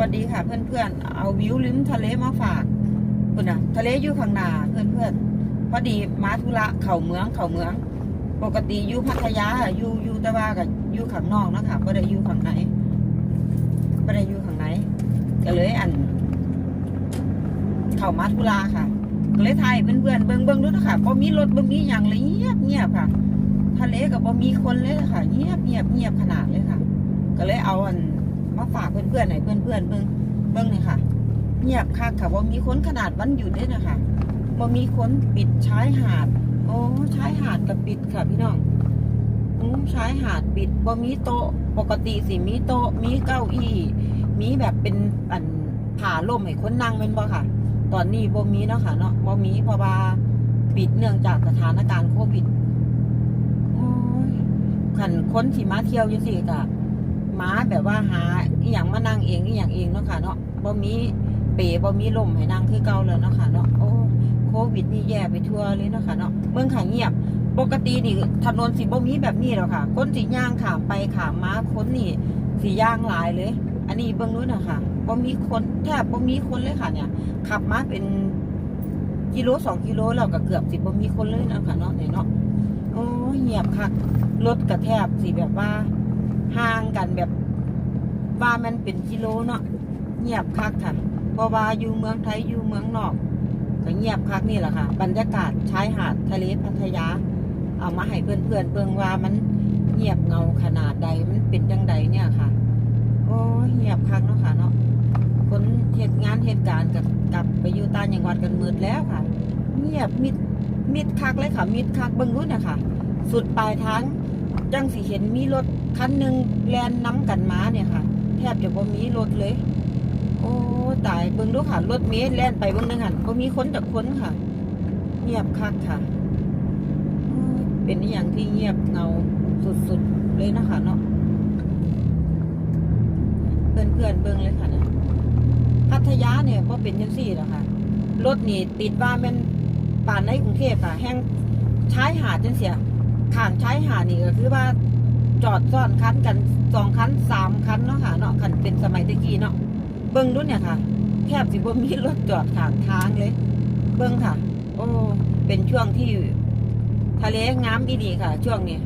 วัสดีค่ะเพื่อนๆ เอาวิวริมทะเลมาฝากคุณอะทะเลอยู่ข้างหน้าเพื่อนๆพอดีมาธุระเข่าเมืองเข่าเมือง ปกติอยู่พัทยาอะอยู่อยู่แต่ว่ากับอยู่ข้างนอกนะคะไม่ได้อยู่ข้างในไม่ได้อยู่ข้างในก็เลยอัน เข่ามาธุระค่ะก็เลยถ่ายเพื่อนๆเบิ้งเบิ้งดูนะคะพอมีรถบ่มีอย่างเลยเงียบเงียบค่ะ ทะเลกับบ่มีคนเลยค่ะ เงียบเงียบเงียบขนาดเลยค่ะ ก็เลยเอาอัน มาฝากเพื่อนๆให้เพื่อนๆเบิ่งเบิ่งเลยค่ะ เงียบคักค่ะว่ามีคนขนาดวันหยุดด้วยนะคะว่ามีคนปิดชายหาด โอ้ชายหาดกับปิดค่ะพี่น้องอืมชายหาดปิดว่ามีโต๊ะปกติสิมีโต๊ะมีเก้าอี้ มีแบบเป็นอันผ่าล่มให้คนนั่งเป็นบ่ค่ะ ตอนนี้บ่มีเนาะค่ะเนาะบ่มีเพราะว่าปิดเนื่องจากสถานการณ์โควิดขันคนที่มาเที่ยวจังซี่ก็ มาแบบว่าหาอีหยังมานั่งเองอีหยังเองเนาะค่ะเนาะบ่มีเปบ่มีลมให้นั่งคือเก่าแล้วเนาะค่ะเนาะโอ้โควิดนี่แย่ไปทั่วเลยเนาะค่ะเนาะเมืองขางเงียบ ปกตินี่ถนนสิบ่มีแบบนี้หรอกค่ะคนสิย่างขามไปขามมาคนนี่สิย่างหลายเลย อันนี้เบื้องนู้นนะค่ะบ่มีคนแทบบ่มีคนเลยค่ะ เนี่ย ขับมาเป็นกิโลสองกิโลแล้วก็เกือบสิบ่มีคนเลยนะค่ะเนาะเนี่ยเนาะโอ้เงียบคักรถกระแทบสิแบบว่า ห่างกันแบบ ว่ามันเป็นกิโลเนาะเงียบคักค่ะเพราะว่าอยู่เมืองไทยอยู่เมืองนอกก็เงียบคักนี่แหละค่ะ บรรยากาศชายหาดทะเลพัทยา เอามาให้เพื่อนๆเบิ่งว่ามันเงียบเงาขนาดใดมันเป็นจังใดเนี่ยค่ะ โอ้เงียบคักเนาะค่ะเนาะคนเหตุงานเหตุการณ์กับกลับไปอยู่ต่างจังหวัดกันมืดแล้วค่ะ เงียบมิดมิดคักเลยค่ะ มิดคักเบิ้งรุ่นนะคะสุดปลายทาง จังสิเห็นมีรถคันหนึ่งแลนน้ำกันมาเนี่ยค่ะแทบจะบ่มีรถเลย โอ้ตายเบิ้งดูค่ะรถเมล์แล่นไปเบิ้งนึงหันบ่มีคนจากคนค่ะ เงียบคักค่ะ เป็นอย่างที่เงียบเงาสุดๆเลยนะคะเนาะเพื่อนๆเบิ้งเลยค่ะเนี่ยพัทยาเนี่ยก็เป็นยังสี่หรอกค่ะรถนี่ติดว่าแมันป่านในกรุงเทพค่ะแห้งชายหาดจังเสีย ขางชายหาดนี่ก็คือว่าจอดซ้อนคันกันสองคันสามคันเนาะค่ะเนาะคันเป็นสมัยตะกี้เนาะเบิ้งดูเนี่ยค่ะ แทบสิบ่มีรถจอดขางทางเลย เบิ้งค่ะ โอ้เป็นช่วงที่ทะเลงามอีดีค่ะ ช่วงนี้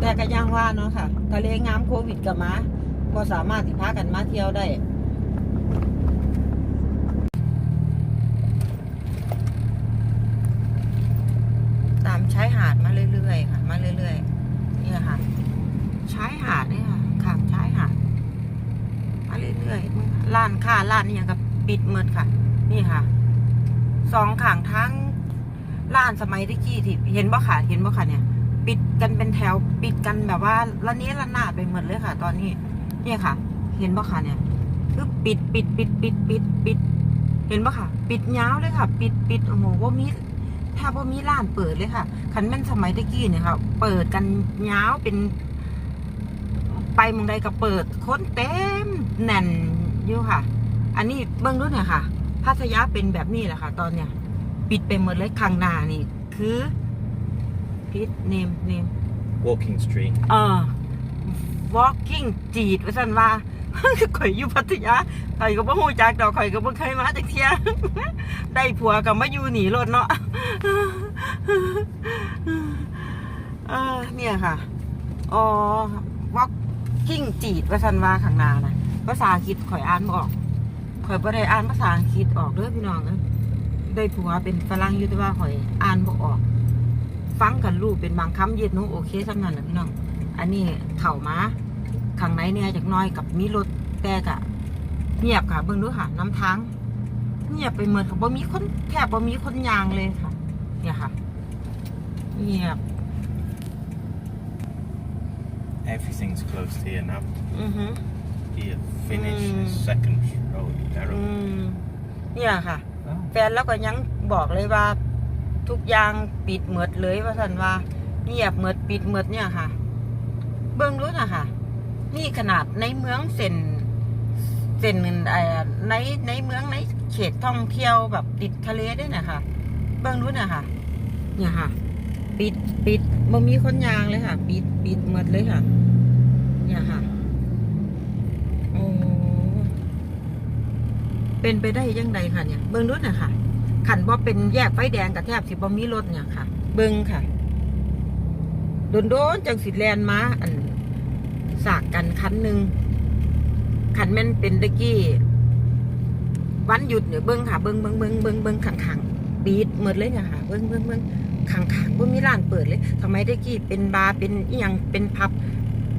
แต่ก็ยังว่าเนาะค่ะ ทะเลงามโควิดก็มาก็สามารถสิพากันมาเที่ยวได้ ตามชายหาดมาเรื่อยๆค่ะ มาเรื่อยๆเนี่ยค่ะชายหาดเนี่ยค่ะข้ามชายหาดมาเรื่อยๆร้านค้าร้านนี่ยังกับปิดหมดค่ะ นี่ค่ะสองข้างทางร้านสมัยตะกี้ที่เห็นบ่ค่ะเห็นบ่ค่ะเนี่ย ปิดกันเป็นแถวปิดกันแบบว่าละนี้ละนาดไปหมดเลยค่ะ ตอนนี้ เนี่ยค่ะ เห็นบ่ค่ะเนี่ยคือปิดปิดปิดปิดปิดปิด เห็นบ่ค่ะ ปิดยาวเลยค่ะ ปิดปิดโอ้โหว่ามี ถ้าว่ามีร้านเปิดเลยค่ะคันแม่นสมัยตะกี้เนี่ยค่ะ เปิดกันยาวเป็น ไปเมืองใดก็เปิดคนเต็มแน่นอยู่ค่ะ อันนี้เบื้องรุ่นเนี่ยค่ะพัทยาเป็นแบบนี้แหละค่ะ ตอนเนี้ยปิดไปหมดเลยข้างหน้านี่ คือพิษเนมเนม Walking Street. เออ walking จีดว่าสันว่า ข่อยอยู่พัทยาข่อยก็บ่ฮู้จักดอกข่อยก็บ่เคยมาจักเที่ยได้ผัวก็มาอยู่หนีรถเนาะเนี่ยค่ะ อ๋อ walking จีดว่าสันว่าข้างหน้านะภาษาอังกฤษข่อยอ่านบออกข่อยบ่ได้อ่านภาษาอังกฤษออกเด้อพี่น้องเอ้ยได้ผัวเป็นฝรั่งอยู่แต่ว่าข่อยอ่านบ่ออก ฟังกันรู้เป็นบางคำเย็ดนูโอเคสำนั้นหละพี่น้อง อันนี้เข่ามา ข้างในเนี่ยจากหน้อยกับมีรถแต่กะเงียบค่ะ เบิ่งดูค่ะน้ำทางเงียบไปเหมือนกับว่ามีคนแทบว่ามีคนยางเลยค่ะ เนี่ยค่ะ เงียบ Everything's closed here now. อือฮึ Here, finish Mm. second road อื arrow. มเนี่ยค่ะ Oh. แฟนแล้วก็ยังบอกเลยว่า ทุกอย่างปิดเหมือดเลยว่าสันว่า เงียบเหมือดปิดเหมือดเนี่ยค่ะ เบิ้งรู้นะค่ะ นี่ขนาดในเมืองเซนเซนเอ่อในในเมืองในเขตท่องเที่ยวแบบติดทะเลด้วยนะคะเบิ้องรู้นะค่ะเนี่ยค่ะ ปิดปิดบ่มีคนยางเลยค่ะ ปิดปิดหมดเลยค่ะ เนี่ยค่ะโอ้เป็นไปได้ยังไงค่ะเนี่ยเบิ้องรถน่ะค่ะขันบ่เป็นแยกไฟแดงกับแทบสิบ่มีรถเนี่ยค่ะ เบิ้องค่ะโดนโดนจังสิแลนมาอัน สากกันคันหนึ่งขันแม่นเป็นตะกี้ วันหยุดเนี่ยเบิ้งค่ะ เบิ้งเบิ้งเบิ้งเบิ้งเบิ้งขังขังๆปีดหมดเลยเนี่ยค่ะเบิ้งเบิ้งเบิ้งขังขังๆบ่มีร้านเปิดเลยทำไมตะกี้เป็นบาร์เป็นอีหยังเป็นพับ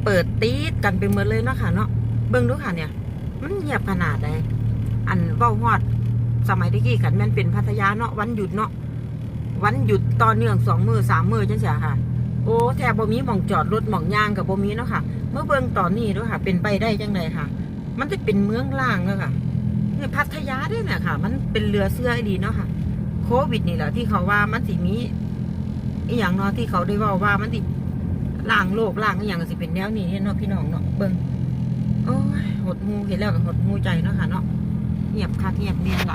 เปิดตีดกันไปหมดเลยเนาะค่ะเนาะเบิ้งดูค่ะเนี่ย มันเงียบขนาดไหนอันเว้าฮอด สมัยตะกี้ขันแม่นเป็นพัทยาเนาะวันหยุดเนาะวันหยุดต่อเนื่องสองมือสามมือจังเสียค่ะ อ้แทบบ่มีหม่องจอดรถหม่องยางกับบ่มีเนาะค่ะ เมื่อเบิ่งตอนนี้ด้วยค่ะ เป็นไปได้จังไดค่ะ มันจะเป็นเมืองล่างแล้วค่ะเนี่ยพัทยาด้วยเนี่ยค่ะ มันเป็นเรือเสื้อดีเนาะค่ะ โควิดนี่แหละที่เขาว่ามันสิมีอีหยังเนาะที่เขาได้ว่าว่ามันสิล่างโลกล่างอีหยังก็สิเป็นแนวนี้เนาะพี่น้องเนาะเบิ่งโอ้ยหดหูเห็นแล้วก็หดหูใจเนาะค่ะเนาะเงียบคักเงียบเนียนไหล